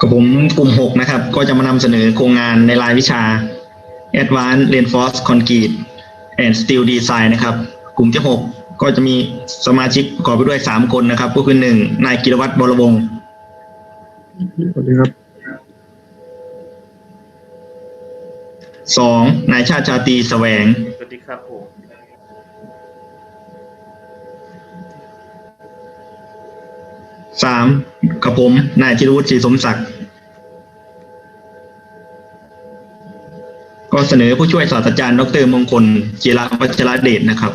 กับผมกลุ่ม 6 นะครับ ก็จะมานำเสนอโครงงานในรายวิชา Advanced Reinforced Concrete and Steel Design นะครับ กลุ่มที่ 6 ก็จะมีสมาชิกประกอบไปด้วย 3 คนนะครับ ก็คือ 1 นายกิรวัตรบรวงศ์สวัสดีครับ2นายชาติชาตรีแสวง สวัสดีครับผม 3กับผม นายธิรวุฒิศรีสมศักดิ์ ก็เสนอผู้ช่วยศาสตราจารย์ ดรมงคลจิราวัชรเดชนะครับ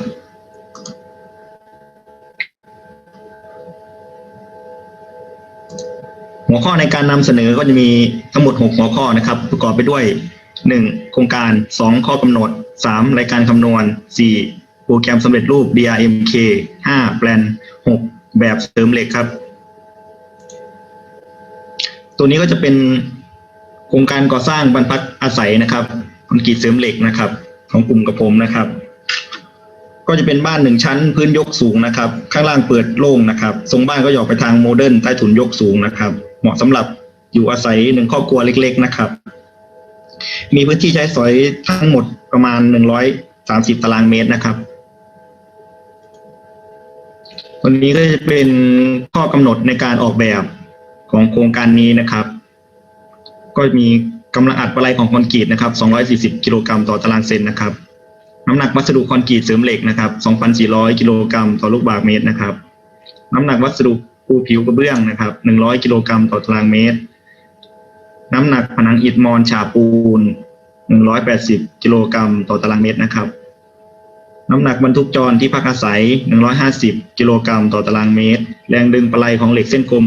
หัวข้อในการนำเสนอก็จะมีทั้งหมด 6 หัวข้อนะครับ ประกอบไปด้วย 1. โครงการ 2 ข้อกำหนด 3. รายการคำนวณ 4. โปรแกรมสำเร็จรูป DRMK 5. แปลน 6. แบบเสริมเหล็กครับ ตัวนี้ก็จะเป็นโครงการก่อสร้างบรรพักอาศัยนะครับคอนกรีตเสริมเหล็กนะครับ ของกลุ่มกับผมนะครับ ก็จะเป็นบ้านหนึ่งชั้นพื้นยกสูงนะครับ ข้างล่างเปิดโล่งนะครับ ทรงบ้านก็จะอกไปทางโมเดิร์นใต้ถุนยกสูงนะครับ เหมาะสำหรับอยู่อาศัยหนึ่งครอบครัวเล็ก ๆนะครับ มีพื้นที่ใช้สอยทั้งหมดประมาณหนึ่งร้อยสามสิบตารางเมตรนะครับวันนี้ก็จะเป็นข้อกำหนดในการออกแบบ ของโครงการนี้นะครับ ก็มีกำลังอัดปลัยของคอนกรีตนะครับ 240 กิโลกรัมต่อตารางเซนนะครับ น้ำหนักวัสดุคอนกรีตเสริมเหล็กนะครับ 2,400 กิโลกรัมต่อลูกบาศก์เมตรนะครับ น้ำหนักวัสดุปูผิวกระเบื้องนะครับ 100 กิโลกรัมต่อตารางเมตร น้ำหนักผนังอิฐมอนฉาปูน 180 กิโลกรัมต่อตารางเมตรนะครับน้ำหนักบรรทุกจรที่พักอาศัย 150 กิโลกรัมต่อตารางเมตร แรงดึงปลัยของเหล็กเส้นกลม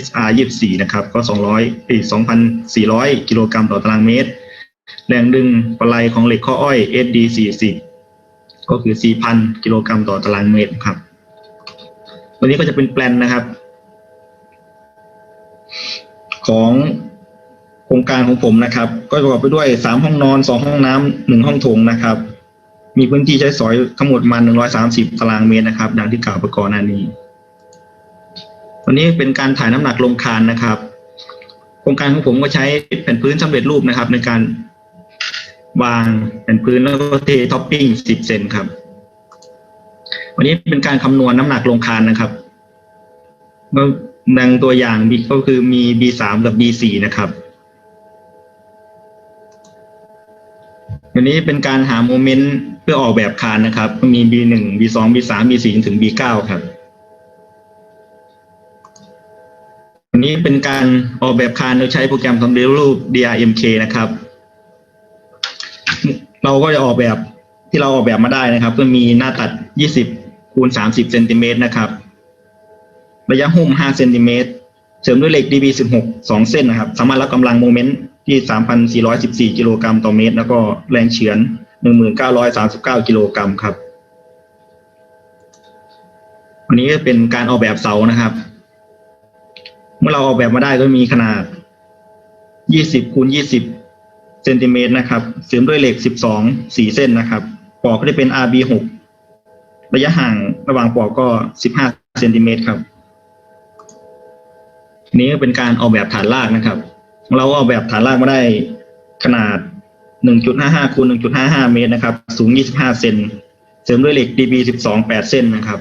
SR 24นะครับ ก็ 200เอ้ย2,400 กิโลกรัมต่อตารางเมตร แรงดึงปลัยของเหล็กข้ออ้อย SD 40ก็คือ 4,000 กิโลกรัมต่อตารางเมตรครับ ตัวนี้ก็จะเป็นแปลนนะครับ ของโครงการของผมนะครับ ก็ประกอบไปด้วย 3 ห้องนอน 2 ห้องน้ำหนึ่งห้องโถงนะครับ มีพื้นที่ใช้สอยทั้งหมดประมาณ130 ตารางเมตรนะครับ ดังที่กล่าวไปก่อนหน้านี้ วันนี้เป็นการถ่ายน้ำหนักลงคานนะครับโครงการของผมก็ใช้แผ่นพื้นสำเร็จรูปนะครับ ในการวางแผ่นพื้นแล้วก็เทท็อปปิ้ง10เซนครับ วันนี้เป็นการคำนวณน้ำหนักลงคานนะครับดังตัวอย่างก็คือมี B3 กับ B4 นะครับวันนี้เป็นการหาโมเมนต์เพื่อออกแบบคานนะครับ มี B1 B2 B3 B4 จนถึง B9 ครับ อันนี้เป็นการออกแบบคานโดยใช้โปรแกรมสำเร็จรูป DRMK นะครับ เราก็จะออกแบบที่เราออกแบบมาได้นะครับ ก็มีหน้าตัด 20 คูณ 30 เซนติเมตรนะครับ ระยะหุ้ม 5 เซนติเมตร เสริมด้วยเหล็ก DB16 2 เส้นนะครับ สามารถรับกำลังโมเมนต์ที่ 3,414 กิโลกรัมต่อเมตร แล้วก็แรงเฉือน 1,939 กิโลกรัมครับ วันนี้ก็เป็นการออกแบบเสานะครับ เมื่อเราออกแบบมาได้ก็มีขนาด 20คูณ20เซนติเมตรนะครับ เสริมด้วยเหล็ก 12 4 เส้นนะครับ ปอกก็ได้เป็น RB6 ระยะห่างระหว่างปอกก็ 15เซนติเมตรครับ นี้เป็นการออกแบบฐานรากนะครับ เราก็ออกแบบฐานรากมาได้ขนาด 1.55คูณ1.55 เมตรนะครับ สูง 25 เซน เสริมด้วยเหล็ก DB12 8 เส้นนะครับ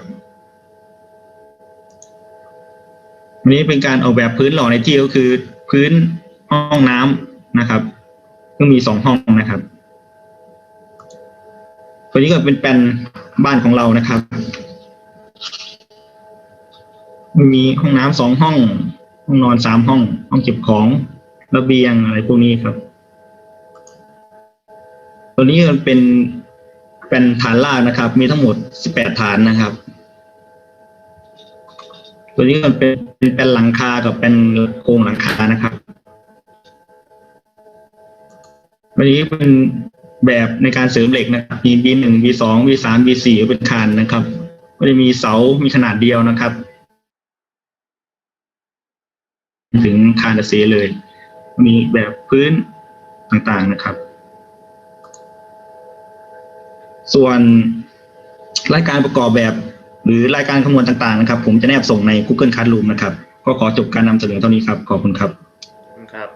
วั นนี้เป็นการออกแบบพื้นหล่อในที่ก็คือพื้นห้องน้ำนะครับก็มีสองห้องนะครับตัวนี้ก็เป็นแปลนบ้านของเรานะครับ มีห้องน้ำสองห้อง ห้องนอนสามห้อง ห้องเก็บของระเบียงอะไรพวกนี้ครับ ตัวนี้มันเป็นเป็นฐานรากนะครับ มีทั้งหมดสิบแปดฐานนะครับ ตัวนี้มันเป็นเป็นหลังคากับเป็นโครงหลังคานะครับวันนี้เป็นแบบในการเสริมเหล็กนะครับมี B1 B2 B3 B4 เป็นคานนะครับ ก็จะมีเสา มีขนาดเดียวนะครับ ถึงคานเสียเลย มีแบบพื้นต่างๆนะครับ ส่วนรายการประกอบแบบ หรือรายการคำนวณต่างๆนะครับ ผมจะแนบส่งใน Google Classroom นะครับ ก็ขอจบการนำเสนอเท่านี้ครับ ขอบคุณครับอืมครับ